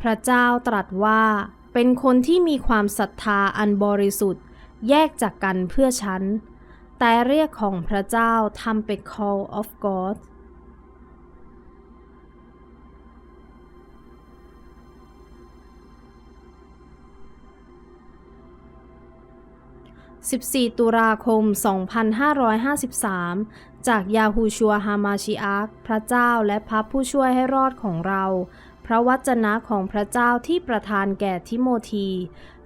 พระเจ้าตรัสว่า เป็นคนที่มีความศรัทธาอันบริสุทธิ์ แยกจากกันเพื่อฉัน แต่เรียกของพระเจ้าทำเป็น call of God 14 ตุลาคม 2553 จากยาฮูชัวฮามาชิอักพระเจ้าและพระผู้ช่วยให้รอดของเรา พระวจนะของพระเจ้าที่ประทานแก่ทิโมธี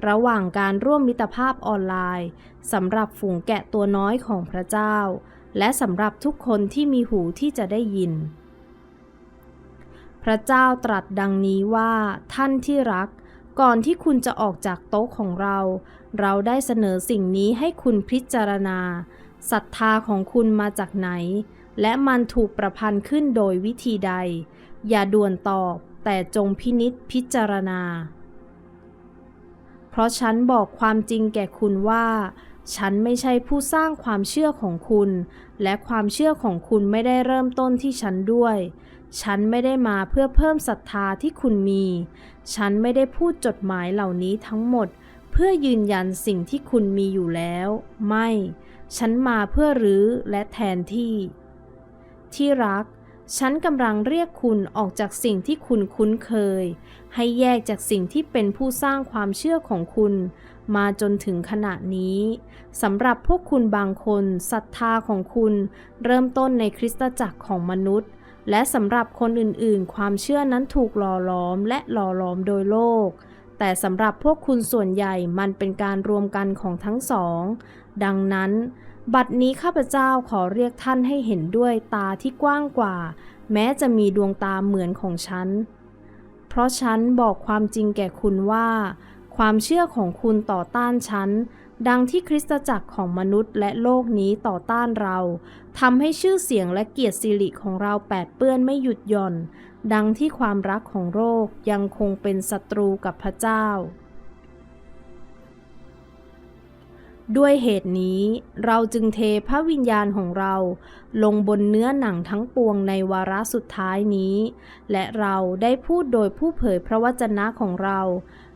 ระหว่างการร่วมมิตรภาพออนไลน์สำหรับฝูงแกะตัวน้อยของพระเจ้า และสำหรับทุกคนที่มีหูที่จะได้ยิน พระเจ้าตรัสดังนี้ว่าท่านที่รัก ก่อนที่คุณจะออกจากโต๊ะของเรา เราได้เสนอสิ่งนี้ให้คุณพิจารณาศรัทธาของคุณมาจากไหน และมันถูกประพันธ์ขึ้นโดยวิธีใด อย่าด่วนตอบ แต่จงพินิษพิจารณา เพราะฉันบอกความจริงแก่คุณว่า ฉันไม่ใช่ผู้สร้างความเชื่อของคุณ และความเชื่อของคุณไม่ได้เริ่มต้นที่ฉันด้วย ฉันไม่ได้มาเพื่อเพิ่มศรัทธาที่คุณมี ฉันไม่ได้พูดจดหมายเหล่านี้ทั้งหมด เพื่อยืนยันสิ่งที่คุณมีอยู่แล้ว ไม่ ฉันมาเพื่อรื้อและแทนที่ ที่รัก ฉันกำลังเรียกคุณออกจากสิ่งที่คุณคุ้นเคย ให้แยกจากสิ่งที่เป็นผู้สร้างความเชื่อของคุณ มาจนถึงขณะนี้สำหรับพวกคุณบางคนศรัทธาของคุณเริ่มต้นในคริสตจักรของมนุษย์ และสำหรับคนอื่นๆ ความเชื่อนั้นถูกหล่อหลอมและหล่อหลอมโดยโลก แต่สำหรับพวกคุณส่วนใหญ่มันเป็นการรวมกันของทั้งสอง ดังนั้น บัดนี้ข้าพเจ้าขอเรียกท่านให้เห็นด้วยตาที่กว้างกว่า แม้จะมีดวงตาเหมือนของฉัน เพราะฉันบอกความจริงแก่คุณว่า ความเชื่อของคุณต่อต้านฉัน ดังที่คริสตจักรของมนุษย์และโลกนี้ต่อต้านเราทำให้ชื่อเสียงและเกียรติสิริของเราแปดเปื้อนไม่หยุดหย่อน ดังที่ความรักของโลกยังคงเป็นศัตรูกับพระเจ้า ด้วยเหตุนี้เราจึงเทพระวิญญาณของเรา ลงบนเนื้อหนังทั้งปวงในวาระสุดท้ายนี้ และเราได้พูดโดยผู้เผยพระวจนะของเรา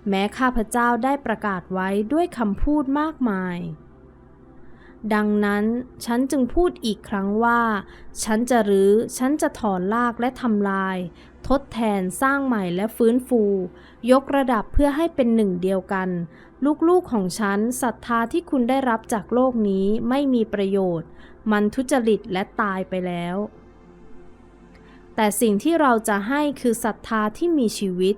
แม้ข้าพเจ้าได้ประกาศไว้ด้วยคำพูดมากมาย ดังนั้นฉันจึงพูดอีกครั้งว่า ฉันจะรื้อฉันจะถอนลากและทำลาย ทดแทนสร้างใหม่และฟื้นฟู ยกระดับเพื่อให้เป็นหนึ่งเดียวกัน ลูกๆของฉันศรัทธาที่คุณได้รับจากโลกนี้ไม่มีประโยชน์ มันทุจริตและตายไปแล้ว แต่สิ่งที่เราจะให้คือศรัทธาที่มีชีวิต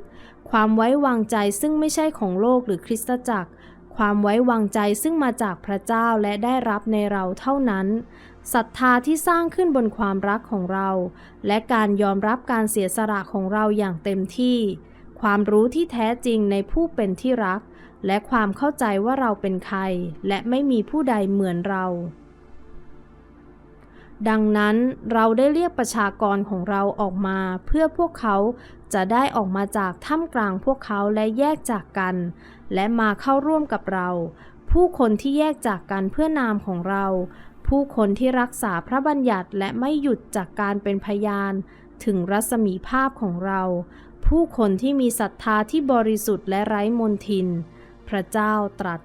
ความไว้วางใจซึ่งไม่ใช่ของโลกหรือคริสตจักร ความไว้วางใจซึ่งมาจากพระเจ้าและได้รับในเราเท่านั้นศรัทธาที่สร้างขึ้นบนความรักของเรา และการยอมรับการเสียสละของเราอย่างเต็มที่ ความรู้ที่แท้จริงในผู้เป็นที่รัก และความเข้าใจว่าเราเป็นใคร และไม่มีผู้ใดเหมือนเรา ดังนั้นเราได้เรียกประชากรของเราออกมาเพื่อพวกเขาจะได้ออกมาจากถ้ำกลางพวกเขาและแยกจากกัน และมาเข้าร่วมกับเรา ผู้คนที่แยกจากกันเพื่อนามของเรา ผู้คนที่รักษาพระบัญญัติและไม่หยุดจากการเป็นพยาน ถึงรัศมีภาพของเรา ผู้คนที่มีศรัทธาที่บริสุทธิ์และไร้มนทิน พระเจ้าตรัส